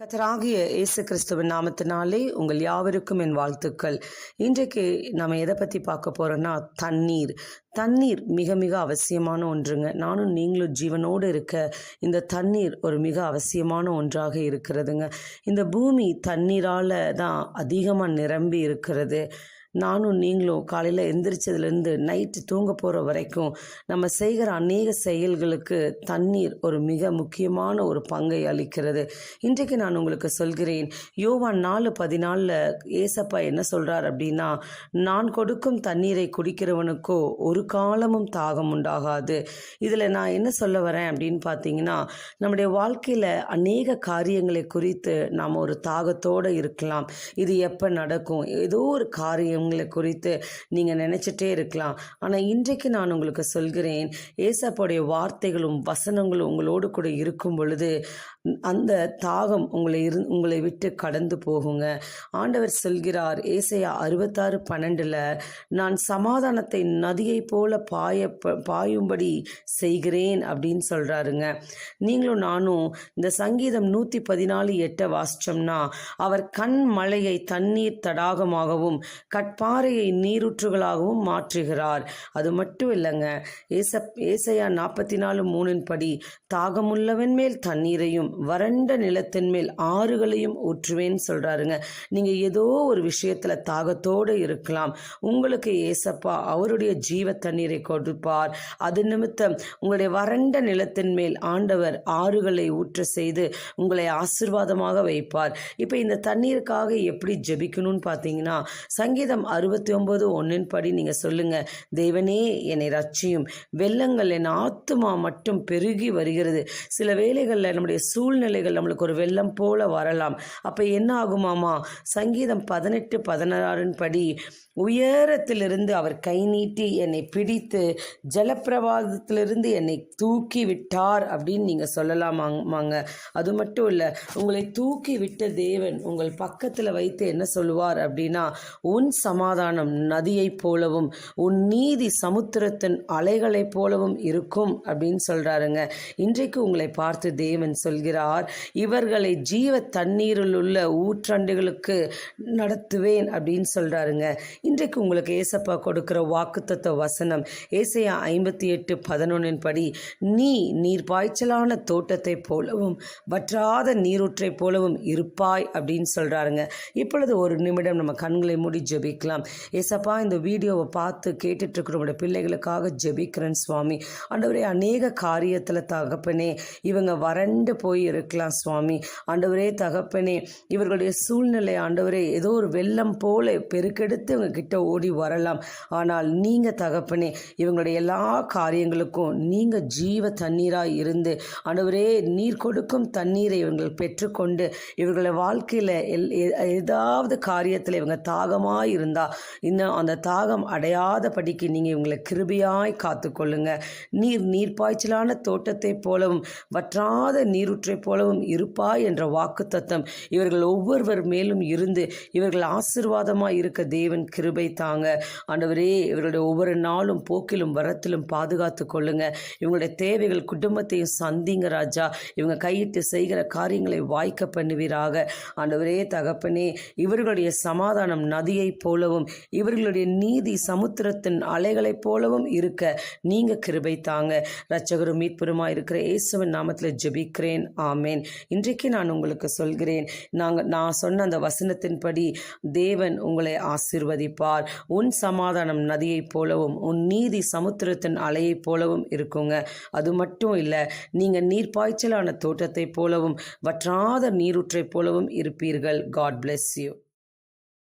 கத்தராகிய இயேசு கிறிஸ்துவின் நாமத்தினாலே உங்கள் யாவருக்கும் என் வாழ்த்துக்கள். இன்றைக்கு நம்ம எதை பற்றி பார்க்க போகிறோன்னா தண்ணீர். தண்ணீர் மிக மிக அவசியமான ஒன்றுங்க. நானும் நீங்களும் ஜீவனோடு இருக்க இந்த தண்ணீர் ஒரு மிக அவசியமான ஒன்றாக இருக்கிறதுங்க. இந்த பூமி தண்ணீரால் தான் அதிகமாக நிரம்பி இருக்கிறது. நானும் நீங்களும் காலையில் எந்திரிச்சதுலேருந்து நைட்டு தூங்க போகிற வரைக்கும் நம்ம செய்கிற அநேக செயல்களுக்கு தண்ணீர் ஒரு மிக முக்கியமான ஒரு பங்கை அளிக்கிறது. இன்றைக்கு நான் உங்களுக்கு சொல்கிறேன் யோவான் நாலு பதினாலில் ஏசப்பா என்ன சொல்கிறார் அப்படின்னா நான் கொடுக்கும் தண்ணீரை குடிக்கிறவனுக்கோ ஒரு காலமும் தாகம் உண்டாகாது. இதில் நான் என்ன சொல்ல வரேன் அப்படின்னு பார்த்தீங்கன்னா நம்முடைய வாழ்க்கையில் அநேக காரியங்களை குறித்து நாம் ஒரு தாகத்தோடு இருக்கலாம். இது எப்போ நடக்கும்? ஏதோ ஒரு காரியம் காரியங்களை குறித்து நீங்கள் நினச்சிட்டே இருக்கலாம். ஆனால் இன்றைக்கு நான் உங்களுக்கு சொல்கிறேன் ஏசப்போடைய வார்த்தைகளும் வசனங்களும் உங்களோடு கூட இருக்கும் பொழுது அந்த தாகம் உங்களை இரு உங்களை விட்டு கடந்து போகுங்க. ஆண்டவர் சொல்கிறார் ஏசையா அறுபத்தாறு பன்னெண்டில் நான் சமாதானத்தை நதியைப் போல பாய பாயும்படி செய்கிறேன் அப்படின்னு சொல்கிறாருங்க நீங்களும் நானும் இந்த சங்கீதம் நூற்றி பதினாலு எட்டை வாசிச்சோம்னா அவர் கண் மலையை தண்ணீர் தடாகமாகவும் கட் பாறையை நீரூற்றுகளாகவும் மாற்றுகிறார். அது மட்டும் இல்லைங்க ஏச ஏசையா நாற்பத்தி நாலு மூணின் படி தாகமுள்ளவன் மேல் தண்ணீரையும் வறண்ட நிலத்தின் மேல் ஆறுகளையும் ஊற்றுவேன்னு சொல்கிறாருங்க நீங்கள் ஏதோ ஒரு விஷயத்தில் தாகத்தோடு இருக்கலாம். உங்களுக்கு ஏசப்பா அவருடைய ஜீவ தண்ணீரை கொடுப்பார். அது நிமித்தம் உங்களுடைய வறண்ட நிலத்தின் மேல் ஆண்டவர் ஆறுகளை ஊற்ற செய்து உங்களை ஆசிர்வாதமாக வைப்பார். இப்போ இந்த தண்ணீருக்காக எப்படி ஜெபிக்கணும்னு பார்த்தீங்கன்னா சங்கீதம் அறுபத்தி ஒம்பது ஒன்றின் படி நீங்கள் சொல்லுங்கள் தேவனே என்னை ரட்சியும் வெள்ளங்கள் என் ஆத்துமா மட்டும் பெருகி வருகிறது. சில வேளைகளில் நம்முடைய சூழ்நிலைகள் நம்மளுக்கு ஒரு வெள்ளம் போல வரலாம். அப்போ என்ன ஆகுமாமா சங்கீதம் பதினெட்டு பதினாறின் படி உயரத்திலிருந்து அவர் கை நீட்டி என்னை பிடித்து ஜலப்பிரவாதத்திலிருந்து என்னை தூக்கி விட்டார் அப்படின்னு நீங்கள் சொல்லலாமாங்க அது மட்டும் இல்லை உங்களை தூக்கி விட்ட தேவன் உங்கள் பக்கத்தில் வைத்து என்ன சொல்லுவார்? அப்படின்னா உன் சமாதானம் நதியைப் போலவும் உன் நீதி சமுத்திரத்தின் அலைகளைப் போலவும் இருக்கும் அப்படின்னு சொல்கிறாருங்க இன்றைக்கு உங்களை பார்த்து தேவன் சொல்கிறார் இவர்களை ஜீவ தண்ணீரில் உள்ள ஊற்றாண்டுகளுக்கு நடத்துவேன் அப்படின்னு சொல்கிறாருங்க இன்றைக்கு உங்களுக்கு ஏசப்பா கொடுக்குற வாக்குத்தத்த வசனம் ஏசையா ஐம்பத்தி எட்டு பதினொன்றின் படி நீ நீர் பாய்ச்சலான தோட்டத்தைப் போலவும் வற்றாத நீரூற்றை போலவும் இருப்பாய் அப்படின்னு சொல்கிறாருங்க இப்பொழுது ஒரு நிமிடம் நம்ம கண்களை மூடி ஜெபிக்கலாம் ஏசப்பா இந்த வீடியோவை பார்த்து கேட்டுட்டு நம்முடைய பிள்ளைகளுக்காக ஜெபிக்கிறேன் சுவாமி. ஆண்டவரே அநேக காரியத்தில் தகப்பனே இவங்க வறண்டு போய் இருக்கலாம் சுவாமி. ஆண்டவரே தகப்பனே இவர்களுடைய சூழ்நிலை ஆண்டவரே ஏதோ ஒரு வெள்ளம் போல பெருக்கெடுத்து இவங்க கிட்ட ஓடி வரலாம். ஆனால் நீங்கள் தகப்பனே இவங்களுடைய எல்லா காரியங்களுக்கும் நீங்கள் ஜீவ தண்ணீராக இருந்து ஆண்டவரே நீர் கொடுக்கும் தண்ணீரை இவங்கள் பெற்றுக்கொண்டு இவர்களை வாழ்க்கையில் எல் எ- ஏதாவது காரியத்தில் இவங்க தாகமாக இருந்து இருந்தால் இன்னும் அந்த தாகம் அடையாதபடிக்கு நீங்கள் இவங்களை கிருபையாய் காத்துக்கொள்ளுங்க. நீர் நீர்ப்பாய்ச்சலான தோட்டத்தைப் போலவும் வற்றாத நீருற்றைப் போலவும் இருப்பாய் என்ற வாக்கு தத்தம் இவர்கள் ஒவ்வொருவர் மேலும் இருந்து இவர்கள் ஆசீர்வாதமாக இருக்க தேவன் கிருபை தாங்க. ஆண்டவரே இவர்களுடைய ஒவ்வொரு நாளும் போக்கிலும் வரத்திலும் பாதுகாத்து கொள்ளுங்க. இவங்களுடைய தேவைகள் குடும்பத்தையும் சந்திங்க ராஜா. இவங்க கையிட்டு செய்கிற காரியங்களை வாய்க்க பண்ணுவீராக. ஆண்டவரே தகப்பனே இவர்களுடைய சமாதானம் நதியை போல் போலவும் இவர்களுடைய நீதி சமுத்திரத்தின் அலைகளைப் போலவும் இருக்க நீங்க கிருபை தாங்க. ரட்சகரும் மீட்பெருமா இருக்கிற இயேசுவின் நாமத்தில் ஜெபிக்கிறேன். ஆமேன். இன்றைக்கு நான் உங்களுக்கு சொல்கிறேன் நாங்கள் நான் சொன்ன அந்த வசனத்தின்படி தேவன் உங்களை ஆசீர்வதிப்பார். உன் சமாதானம் நதியைப் போலவும் உன் நீதி சமுத்திரத்தின் அலையைப் போலவும் இருக்குங்க. அது மட்டும் இல்லை நீங்கள் நீர்ப்பாய்ச்சலான தோட்டத்தைப் போலவும் வற்றாத நீரூற்றைப் போலவும் இருப்பீர்கள். God bless you